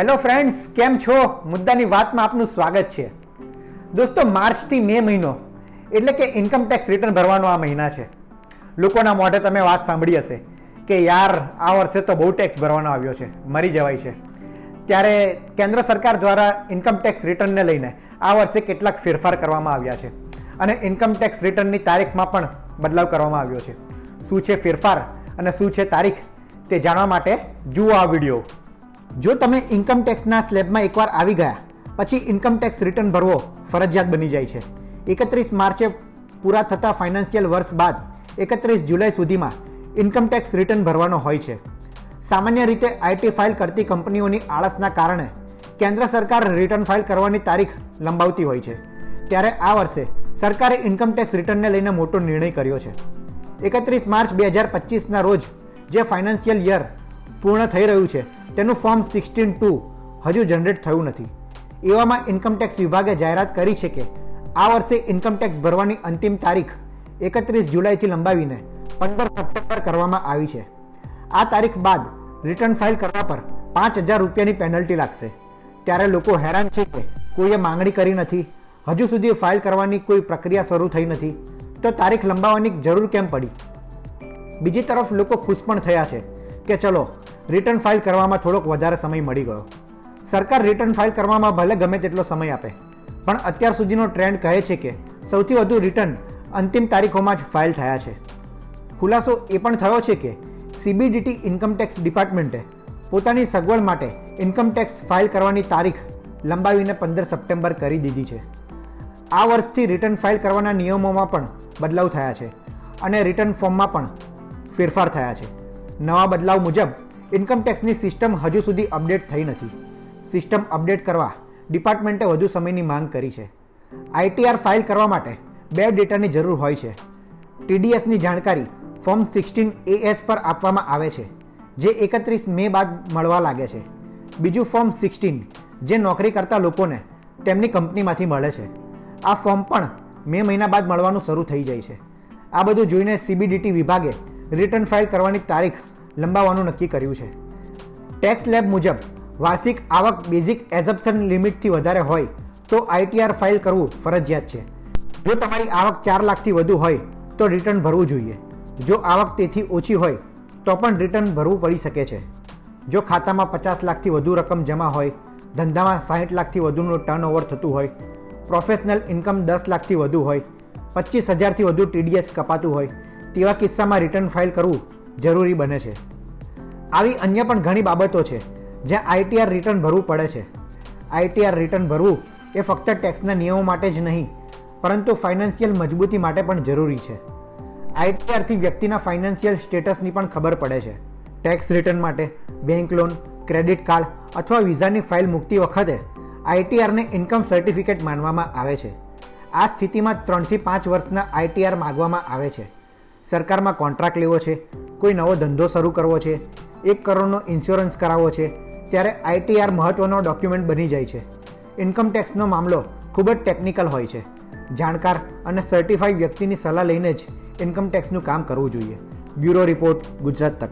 Hello friends કેમ છો? મુદ્દાની વાતમાં આપનું સ્વાગત છે. દોસ્તો, માર્ચથી મે મહિનો, એટલે કે ઇન્કમ ટેક્સ રિટર્ન ભરવાનો આ મહિના છે. લોકોના મોઢે તમે વાત સાંભળી હશે કે યાર, આ વર્ષે તો બહુ ટેક્સ ભરવાનો આવ્યો છે, મરી જવાય છે. ત્યારે કેન્દ્ર સરકાર દ્વારા ઇન્કમ ટેક્સ રિટર્નને લઈને આ વર્ષે કેટલાક ફેરફાર કરવામાં આવ્યા છે. અને ઇન્કમ ટેક્સ રિટર્નની તારીખમાં પણ બદલાવ કરવામાં આવ્યો છે. શું છે ફેરફાર અને શું છે તારીખ તે જાણવા માટે જુઓ આ વીડિયો. જો તમે ઇન્કમ ટેક્સના સ્લેબમાં એકવાર આવી ગયા, પછી ઇન્કમ ટેક્સ રિટર્ન ભરવો, ફરજિયાત બની જાય છે. એકત્રીસ માર્ચે પૂરા થતા ફાઇનાન્શિયલ વર્ષ બાદ, એકત્રીસ જુલાઈ સુધીમાં ઇન્કમ ટેક્સ રિટર્ન ભરવાનો હોય છે. સામાન્ય રીતે આઈટી ફાઇલ કરતી કંપનીઓની આળસના કારણે કેન્દ્ર સરકાર રિટર્ન ફાઇલ કરવાની તારીખ લંબાવતી હોય છે. ત્યારે આ વર્ષે સરકારે ઇન્કમ ટેક્સ રિટર્નને લઈને મોટો નિર્ણય કર્યો છે. એકત્રીસ માર્ચ બે હજાર પચીસના રોજ જે ફાઇનાન્શિયલ યર પૂર્ણ થઈ રહ્યું છે તેનું ફોર્મ સિક્સટીન ટુ હજુ જનરેટ થયું નથી. એવામાં ઇન્કમટેક્સ વિભાગે જાહેરાત કરી છે કે આ વર્ષે ઇન્કમટેક્સ ભરવાની અંતિમ તારીખ એકત્રીસ જુલાઈથી લંબાવીને પંદર સપ્ટેમ્બર કરવામાં આવી છે. આ તારીખ બાદ રિટર્ન ફાઇલ કરવા પર પાંચ હજાર રૂપિયાની પેનલ્ટી લાગશે. ત્યારે લોકો હેરાન છે કે કોઈએ માંગણી કરી નથી. હજુ સુધી ફાઇલ કરવાની કોઈ પ્રક્રિયા શરૂ થઈ નથી. તો તારીખ લંબાવવાની જરૂર કેમ પડી? બીજી તરફ લોકો ખુશ પણ થયા છે કે ચલો રિટર્ન ફાઇલ કરવામાં થોડોક વધારે સમય મળી ગયો. સરકાર રિટર્ન ફાઇલ કરવામાં ભલે ગમે તેટલો સમય આપે, પણ અત્યાર સુધીનો ટ્રેન્ડ કહે છે કે સૌથી વધુ રિટર્ન અંતિમ તારીખોમાં જ ફાઇલ થયા છે. ખુલાસો એ પણ થયો છે કે સીબીડીટી ઇન્કમટેક્સ ડિપાર્ટમેન્ટે પોતાની સગવડ માટે ઇન્કમટેક્સ ફાઇલ કરવાની તારીખ લંબાવીને પંદર સપ્ટેમ્બર કરી દીધી છે. આ વર્ષથી રિટર્ન ફાઇલ કરવાના નિયમોમાં પણ બદલાવ થયા છે અને રિટર્ન ફોર્મમાં પણ ફેરફાર થયા છે. નવા બદલાવ મુજબ ઇન્કમ ટેક્સની સિસ્ટમ હજુ સુધી અપડેટ થઈ નથી. સિસ્ટમ અપડેટ કરવા ડિપાર્ટમેન્ટે વધુ સમયની માંગ કરી છે. આઈટીઆર ફાઇલ કરવા માટે બે ડેટાની જરૂર હોય છે. ટીડીએસની જાણકારી ફોર્મ સિક્સટીન એએસ પર આપવામાં આવે છે, જે એકત્રીસ મે બાદ મળવા લાગે છે. બીજું ફોર્મ સિક્સટીન જે નોકરી કરતા લોકોને તેમની કંપનીમાંથી મળે છે. આ ફોર્મ પણ મે મહિના બાદ મળવાનું શરૂ થઈ જાય છે. આ બધું જોઈને સીબીડીટી વિભાગે રિટર્ન ફાઇલ કરવાની તારીખ લંબાવવાનું નક્કી કર્યું છે. ટેક્સ લેબ મુજબ વાર્ષિક આવક બેઝિક એઝપ્શન લિમિટથી વધારે હોય તો આઈટીઆર ફાઇલ કરવું ફરજિયાત છે. જો તમારી આવક ચાર લાખથી વધુ હોય તો રિટર્ન ભરવું જોઈએ. જો આવક તેથી ઓછી હોય તો પણ રિટર્ન ભરવું પડી શકે છે. જો ખાતામાં પચાસ લાખથી વધુ રકમ જમા હોય, ધંધામાં સાહીઠ લાખથી વધુનું ટર્નઓવર થતું હોય પ્રોફેશનલ ઇન્કમ દસ લાખથી વધુ હોય, પચીસ હજારથી વધુ ટીડીએસ કપાતું હોય, તેવા કિસ્સામાં રિટર્ન ફાઇલ કરવું જરૂરી બને છે. આવી અન્ય પણ ઘણી બાબતો છે, જ્યાં આઈટીઆર રિટર્ન ભરવું પડે છે. આઈટીઆર રિટર્ન ભરવું એ ફક્ત ટેક્સના નિયમો માટે જ નહીં, પરંતુ ફાઇનાન્શિયલ મજબૂતી માટે પણ જરૂરી છે. આઈટીઆરથી વ્યક્તિના ફાઇનાન્શિયલ સ્ટેટસની પણ ખબર પડે છે. ટેક્સ રિટર્ન માટે બેંક લોન, ક્રેડિટ કાર્ડ અથવા વિઝાની ફાઇલ મૂકતી વખતે આઈટીઆરને ઇન્કમ સર્ટિફિકેટ માનવામાં આવે છે. આ સ્થિતિમાં ત્રણથી પાંચ વર્ષના આઈટીઆર માગવામાં આવે છે. સરકારમાં કોન્ટ્રાક્ટ લેવો છે કોઈ નવો ધંધો શરૂ કરવો છે, એક કરોડનો ઇન્સ્યોરન્સ કરાવવો છે, ત્યારે આઈટીઆર મહત્ત્વનો ડોક્યુમેન્ટ બની જાય છે. ઇન્કમ ટેક્સનો મામલો ખૂબ જ ટેકનિકલ હોય છે. જાણકાર અને સર્ટિફાઈડ વ્યક્તિની સલાહ લઈને જ ઇન્કમ ટેક્સનું કામ કરવું જોઈએ. બ્યુરો રિપોર્ટ, ગુજરાત તક.